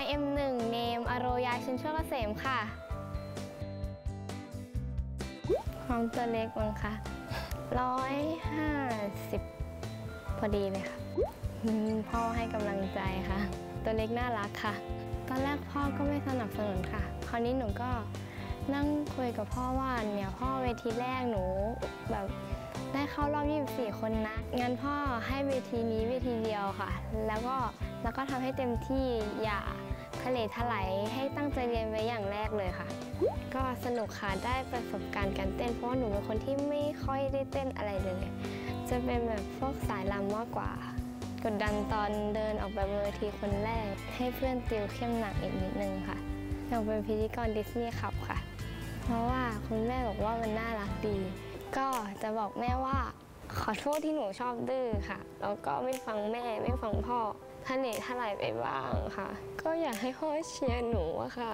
YM1 เนมอโรยาชินชั่วเกษมค่ะ ความตัวเล็กมั้งคะร้อยห้าสิบพอดีเลยค่ะ พ่อให้กำลังใจค่ะ ตัวเล็กน่ารักค่ะ ตอนแรกพ่อก็ไม่สนับสนุนค่ะ คราวนี้หนูก็นั่งคุยกับพ่อว่าเนี่ยพ่อเวทีแรกหนูแบบ เข้ารอบ 24 คนนะ งั้นพ่อให้เวทีนี้เวทีเดียวค่ะ แล้วก็แล้วก็ทำให้เต็มที่อย่าทะเลทลายให้ตั้งใจเรียนไว้อย่างแรกเลยค่ะ ก็สนุกค่ะได้ประสบการณ์การเต้น เพราะว่าหนูเป็นคนที่ไม่ค่อยได้เต้นอะไรเลย จะเป็นแบบพวกสายลำมากกว่า กดดันตอนเดินออกไปเวทีคนแรก ให้เพื่อนติวเข้มหนักอีกนิดนึงค่ะอยากเป็นพิธีกรดิสนีย์ขับค่ะ เพราะว่าคุณแม่บอกว่ามันน่ารักดี ก็จะบอกแม่ว่า ขอโทษที่หนูชอบดื้อค่ะ แล้วก็ไม่ฟังแม่ไม่ฟังพ่อทะเลทลายไปบ้างค่ะ ก็อยากให้พ่อเชียร์หนูอะค่ะ